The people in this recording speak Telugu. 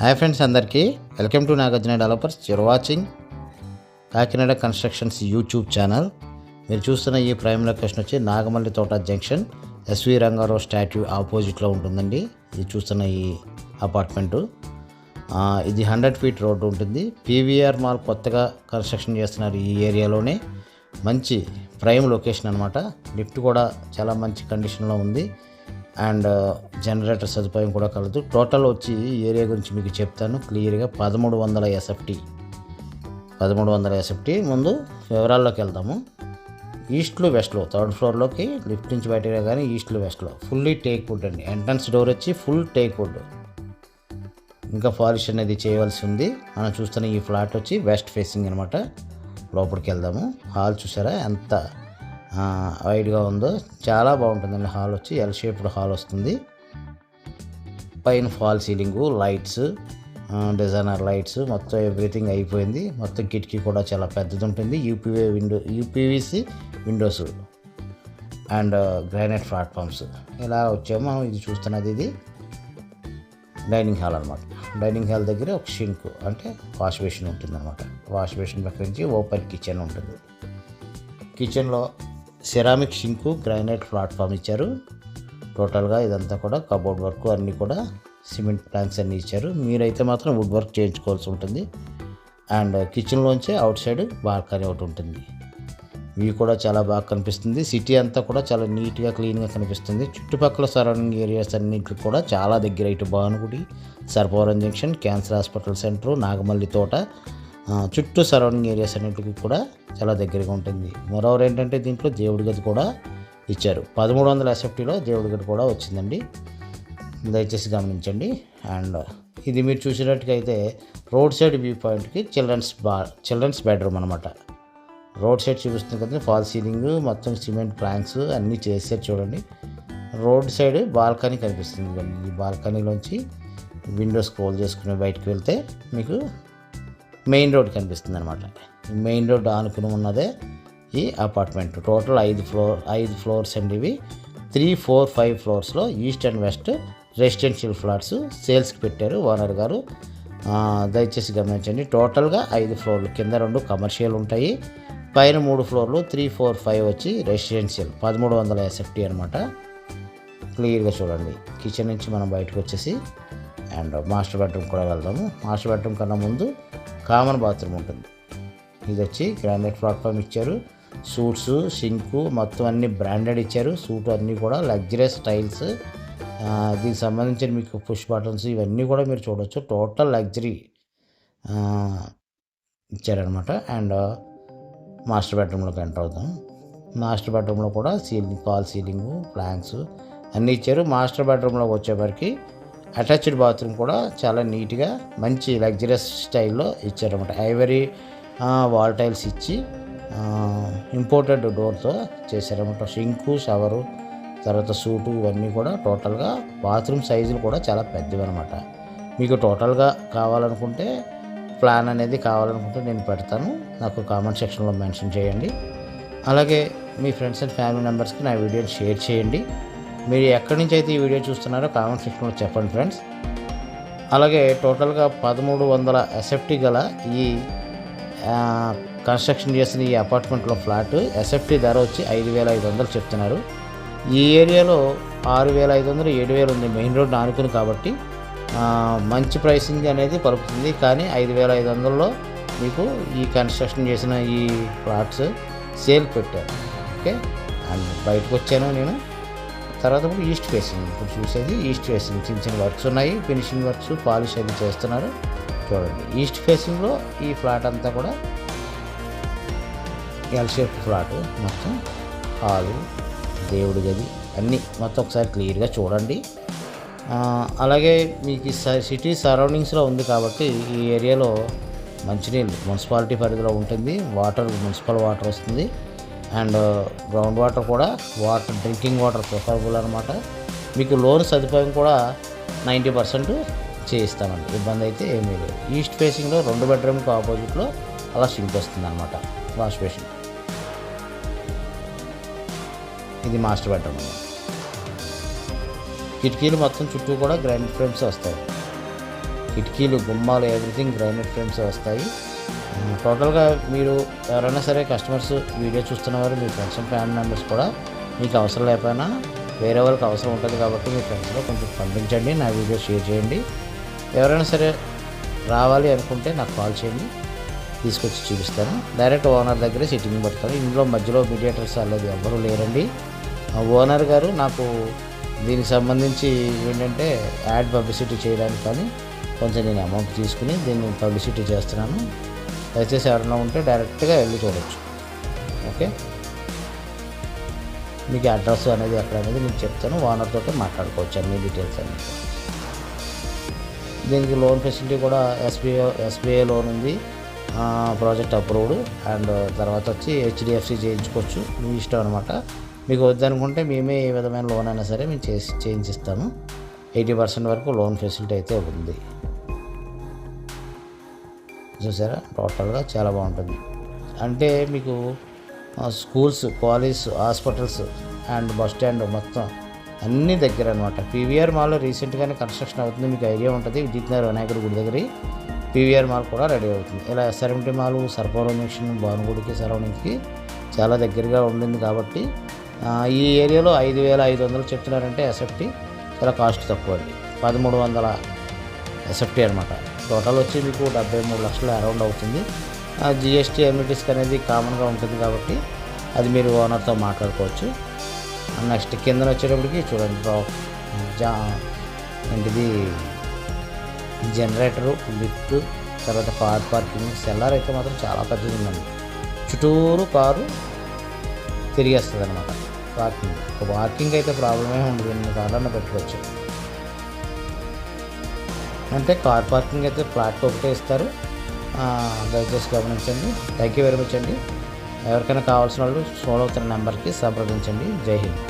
హాయ్ ఫ్రెండ్స్ అందరికీ. Welcome to Nagarjuna developers. Your watching Kakinada constructions YouTube channel. మీరు చూస్తున్న ఈ ప్రైమ్ లొకేషన్ వచ్చి నాగమల్లి తోట జంక్షన్. ఎస్వి రంగారావు స్టాట్యూ ఆపోజిట్లో ఉంటుందండి. ఇది చూస్తున్న ఈ అపార్ట్మెంటు. ఇది హండ్రెడ్ ఫీట్ రోడ్డు ఉంటుంది. పీవీఆర్ మాల్ కొత్తగా కన్స్ట్రక్షన్ చేస్తున్నారు ఈ ఏరియాలోనే. మంచి ప్రైమ్ లొకేషన్ అనమాట లిఫ్ట్ కూడా చాలా మంచి కండిషన్లో ఉంది. అండ్ జనరేటర్ సదుపాయం కూడా కలదు. టోటల్ వచ్చి ఏరియా గురించి మీకు చెప్తాను. క్లియర్గా పదమూడు వందల ఎస్ఎఫ్టీ పదమూడు వందల ఎస్ఎఫ్టీ ముందు వివరాల్లోకి వెళ్దాము. ఈస్ట్లో వెస్ట్లో థర్డ్ ఫ్లోర్లోకి లిఫ్ట్ నుంచి బయటకు కానీ ఈస్ట్లో వెస్ట్లో ఫుల్లీ టేక్ వుడ్ అండి. ఎంట్రన్స్ డోర్ వచ్చి ఫుల్ టేక్ వుడ్ ఇంకా ఫారెస్ట్ అనేది చేయవలసి ఉంది. మనం చూస్తున్న ఈ ఫ్లాట్ వచ్చి వెస్ట్ ఫేసింగ్ అనమాట లోపలికి వెళ్దాము. హాల్ చూసారా? ఎంత వైడ్గా ఉందో చాలా బాగుంటుందండి హాల్ వచ్చి ఎల్ షేప్డ్ హాల్ వస్తుంది. పైన fall ceiling lights designer lights మొత్తం ఎవ్రీథింగ్ అయిపోయింది. మొత్తం కిటికీ కూడా చాలా పెద్దది ఉంటుంది UPV window UPVC windows and granite platforms. ఇలా వచ్చాము మనం ఇది చూస్తున్నది ఇది. డైనింగ్ హాల్ అనమాట డైనింగ్ హాల్ దగ్గర ఒక షింక్ అంటే వాష్ బేసిన్ ఉంటుంది అనమాట వాష్ బేసిన్ పక్క నుంచి ఓపెన్ కిచెన్ ఉంటుంది. కిచెన్లో సిరామిక్ షింకు గ్రానైట్ ప్లాట్ఫామ్ ఇచ్చారు. టోటల్గా ఇదంతా కూడా కబోర్డ్ వర్క్ అన్నీ కూడా సిమెంట్ ప్లాన్స్ అన్నీ ఇచ్చారు. మీరైతే మాత్రం వుడ్ వర్క్ చేయించుకోవాల్సి ఉంటుంది. అండ్ కిచెన్లోంచే అవుట్ సైడ్ బాల్కనీ ఒకటి ఉంటుంది. వ్యూ కూడా చాలా బాగా కనిపిస్తుంది. సిటీ అంతా కూడా చాలా నీట్గా క్లీన్గా కనిపిస్తుంది. చుట్టుపక్కల సరౌండింగ్ ఏరియాస్ అన్నింటికి కూడా చాలా దగ్గర ఇటు Bhanugudi Sarpavaram junction cancer hospital centre Nagamalli Thota చుట్టూ సరౌండింగ్ ఏరియాస్ అన్నింటికి కూడా చాలా దగ్గరగా ఉంటుంది. మరోవరు ఏంటంటే దీంట్లో దేవుడి గది కూడా ఇచ్చారు. పదమూడు వందల ఎస్ఎఫ్టీలో దేవుడి గది కూడా వచ్చిందండి. దయచేసి గమనించండి. అండ్ ఇది మీరు చూసినట్టుకైతే అయితే రోడ్ సైడ్ వ్యూ పాయింట్కి చిల్డ్రన్స్ బా చిల్డ్రన్స్ బెడ్రూమ్ అనమాట రోడ్ సైడ్ చూపిస్తుంది కదా ఫాల్ సీలింగ్ మొత్తం సిమెంట్ ప్లాంక్స్ అన్నీ చేసారు చూడండి. రోడ్ సైడ్ బాల్కనీ కనిపిస్తుంది ఈ బాల్కనీలోంచి విండోస్ క్లోజ్ చేసుకుని బయటకు వెళ్తే మీకు మెయిన్ రోడ్ కనిపిస్తుంది అనమాట మెయిన్ రోడ్ ఆనుకుని ఉన్నదే ఈ అపార్ట్మెంట్. టోటల్ ఐదు ఫ్లోర్ ఐదు ఫ్లోర్స్ అండి ఇవి. Three four five ఫ్లోర్స్లో east and west residential flats సేల్స్కి పెట్టారు ఓనర్ గారు. దయచేసి గమనించండి. టోటల్గా ఐదు ఫ్లోర్లు కింద రెండు కమర్షియల్ ఉంటాయి. పైన మూడు ఫ్లోర్లు త్రీ ఫోర్ ఫైవ్ వచ్చి రెసిడెన్షియల్ పదమూడు వందల ఎస్ఎఫ్టీ అనమాట క్లియర్గా చూడండి. కిచెన్ నుంచి మనం బయటకు వచ్చేసి అండ్ మాస్టర్ బెడ్రూమ్ కూడా వెళ్దాము. మాస్టర్ బెడ్రూమ్ కన్నా ముందు కామన్ బాత్రూమ్ ఉంటుంది. ఇది వచ్చి గ్రానైట్ ప్లాట్ఫామ్ ఇచ్చారు. సూట్స్ సింకు మొత్తం అన్ని బ్రాండెడ్ ఇచ్చారు. సూట్ అన్నీ కూడా లగ్జరియస్ స్టైల్స్ దీనికి సంబంధించిన మీకు పుష్ బటన్స్ ఇవన్నీ కూడా మీరు చూడవచ్చు టోటల్ లగ్జరీ ఇచ్చారనమాట అండ్ మాస్టర్ బెడ్రూమ్లోకి ఎంటర్ అవుతాం. మాస్టర్ బెడ్రూమ్లో కూడా సీలింగ్ ఫాల్ సీలింగు ప్లాంక్స్ అన్నీ ఇచ్చారు. మాస్టర్ బెడ్రూమ్లోకి వచ్చేవరకు అటాచ్డ్ బాత్రూమ్ కూడా చాలా నీట్గా మంచి లగ్జరియస్ స్టైల్లో ఇచ్చారన్నమాట. ఐవరీ వాల్ టైల్స్ ఇచ్చి ఇంపోర్టెడ్ డోర్తో చేశారన్నమాట. షింకు షవరు తర్వాత సూటు ఇవన్నీ కూడా టోటల్గా బాత్రూమ్ సైజులు కూడా చాలా పెద్దవి అనమాట మీకు టోటల్గా కావాలనుకుంటే ప్లాన్ అనేది కావాలనుకుంటే నేను పెడతాను. నాకు కామెంట్ సెక్షన్లో మెన్షన్ చేయండి. అలాగే మీ ఫ్రెండ్స్ అండ్ ఫ్యామిలీ మెంబర్స్కి నా వీడియోని షేర్ చేయండి. మీరు ఎక్కడి నుంచి అయితే ఈ వీడియో చూస్తున్నారో కామెంట్ సెక్షన్లో చెప్పండి ఫ్రెండ్స్. అలాగే టోటల్గా పదమూడు వందల ఎస్ఎఫ్టీ గల ఈ కన్స్ట్రక్షన్ చేసిన ఈ అపార్ట్మెంట్లో ఫ్లాట్ ఎస్ఎఫ్టీ ధర వచ్చి ఐదు వేల ఐదు వందలు చెప్తున్నారు. ఈ ఏరియాలో ఆరు వేల ఐదు వందలు ఏడు వేలు ఉంది మెయిన్ రోడ్ ఆనుకుని కాబట్టి మంచి ప్రైసింగ్ అనేది పలుకుతుంది. కానీ ఐదు వేల ఐదు వందల్లో మీకు ఈ కన్స్ట్రక్షన్ చేసిన ఈ ఫ్లాట్స్ సేల్ పెట్టారు. ఓకే? అండ్ బయటకు వచ్చాను నేను. తర్వాత ఇప్పుడు ఈస్ట్ ఫేసింగ్ ఇప్పుడు చూసేది. ఈస్ట్ ఫేసింగ్ చిన్న చిన్న వర్క్స్ ఉన్నాయి. ఫినిషింగ్ వర్క్స్ పాలిష్ అది చేస్తున్నారు. చూడండి. ఈస్ట్ ఫేసింగ్లో ఈ ఫ్లాట్ అంతా కూడా ఎల్ షేప్ ఫ్లాట్ మొత్తం. హాలు దేవుడి గది అన్నీ మొత్తం ఒకసారి క్లియర్గా చూడండి. అలాగే మీకు స- సిటీ సరౌండింగ్స్లో ఉంది కాబట్టి ఈ ఏరియాలో మంచినీళ్ళు మున్సిపాలిటీ పరిధిలో ఉంటుంది. వాటర్ మున్సిపల్ వాటర్ వస్తుంది. అండ్ గ్రౌండ్ వాటర్ కూడా వాటర్ డ్రింకింగ్ వాటర్ ప్రిఫరబుల్ అనమాట మీకు లోన్ సదుపాయం కూడా నైంటీ పర్సెంట్ చేయిస్తామండి. ఇబ్బంది అయితే ఏమీ లేదు. ఈస్ట్ ఫేసింగ్లో రెండు బెడ్రూమ్కి ఆపోజిట్లో అలా సింక్ వస్తుంది అనమాట వాష్ బేసిన్. ఇది మాస్టర్ బెడ్రూమ్ కిటికీలు మొత్తం చుట్టూ కూడా గ్రాండ్ ఫ్రేమ్స్ వస్తాయి. కిటికీలు గుమ్మాలు ఎవ్రీథింగ్ గ్రైనైట్ ఫ్రేమ్స్ వస్తాయి. టోటల్గా మీరు ఎవరైనా సరే కస్టమర్స్ వీడియో చూస్తున్నవారు మీ ఫ్రెండ్స్ అండ్ ఫ్యామిలీ మెంబర్స్ కూడా మీకు అవసరం లేకపోయినా వేరే వాళ్ళకి అవసరం ఉంటుంది కాబట్టి మీ ఫ్రెండ్స్లో కొంచెం పంపించండి నా వీడియో షేర్ చేయండి. ఎవరైనా సరే రావాలి అనుకుంటే నాకు కాల్ చేయండి తీసుకొచ్చి చూపిస్తాను. డైరెక్ట్ ఓనర్ దగ్గరే సిట్టింగ్ పెడతాను. ఇందులో మధ్యలో మీడియేటర్స్ అనేది ఎవ్వరూ లేరండి. ఆ ఓనర్ గారు నాకు దీనికి సంబంధించి ఏంటంటే యాడ్ పబ్లిసిటీ చేయడానికి కానీ కొంచెం నేను అమౌంట్ తీసుకుని దీన్ని పబ్లిసిటీ చేస్తున్నాను. దయచేసి ఎవరైనా ఉంటే డైరెక్ట్గా వెళ్ళి చూడవచ్చు ఓకే? మీకు అడ్రస్ అనేది ఎక్కడ అనేది నేను చెప్తాను. ఓనర్ తోటి మాట్లాడుకోవచ్చు అన్ని డీటెయిల్స్ అనేది దీనికి లోన్ ఫెసిలిటీ కూడా ఎస్బీఐ ఎస్బీఐ లోన్ ఉంది. ప్రాజెక్ట్ అప్రూవ్డ్ అండ్ తర్వాత వచ్చి హెచ్డిఎఫ్సి చేయించుకోవచ్చు. మీ ఇష్టం అనమాట మీకు వద్దనుకుంటే మేమే ఏ విధమైన లోన్ అయినా సరే మేము చేసి చేయించిస్తాము. ఎయిటీ పర్సెంట్ వరకు లోన్ ఫెసిలిటీ అయితే ఉంది. చూసారా? టోటల్గా చాలా బాగుంటుంది. అంటే మీకు schools college hospitals and bus stand మొత్తం అన్నీ దగ్గర అనమాట పీవీఆర్ మాల్ రీసెంట్గానే కన్స్ట్రక్షన్ అవుతుంది. మీకు ఐడియా ఉంటుంది. విద్యుత్ నగర్ వినాయకుడి గుడి దగ్గర పీవీఆర్ మాల్ కూడా రెడీ అవుతుంది. ఇలా ఎస్ఆర్ఎంటీ మాల్ సర్పవరం మిషన్ భానుగుడికి సరౌండింగ్కి చాలా దగ్గరగా ఉండింది కాబట్టి ఈ ఏరియాలో ఐదు వేల ఐదు వందలు చెప్తున్నారంటే ఎస్ఎఫ్టీ. చాలా కాస్ట్ తక్కువ అండి. పదమూడు వందల ఎస్ఎఫ్టీ అనమాట టోటల్ వచ్చి మీకు డెబ్బై మూడు లక్షలు అరౌండ్ అవుతుంది. జిఎస్టీ ఎమ్యూటీస్ అనేది కామన్గా ఉంటుంది కాబట్టి అది మీరు ఓనర్తో మాట్లాడుకోవచ్చు. నెక్స్ట్ కింద వచ్చేటప్పటికి చూడండి జా ఏంటిది? జనరేటరు లిఫ్ట్ తర్వాత కార్ పార్కింగ్ సెల్లార్ అయితే మాత్రం చాలా పెద్దది ఉందండి. చుట్టూరు కారు తిరిగేస్తుంది అనమాట పార్కింగ్ పార్కింగ్ అయితే ప్రాబ్లమే ఉండదు. ఎన్ని కార్లన్నా పెట్టుకోవచ్చు. అంటే కార్ పార్కింగ్ అయితే ఫ్లాట్కి ఒకటే ఇస్తారు. దయచేసి గమనించండి. థ్యాంక్ యూ వెరీ మచ్ అండి. ఎవరికైనా కావాల్సిన వాళ్ళు ఫోన్ అవుతున్న నెంబర్కి సంప్రదించండి. జై హింద్.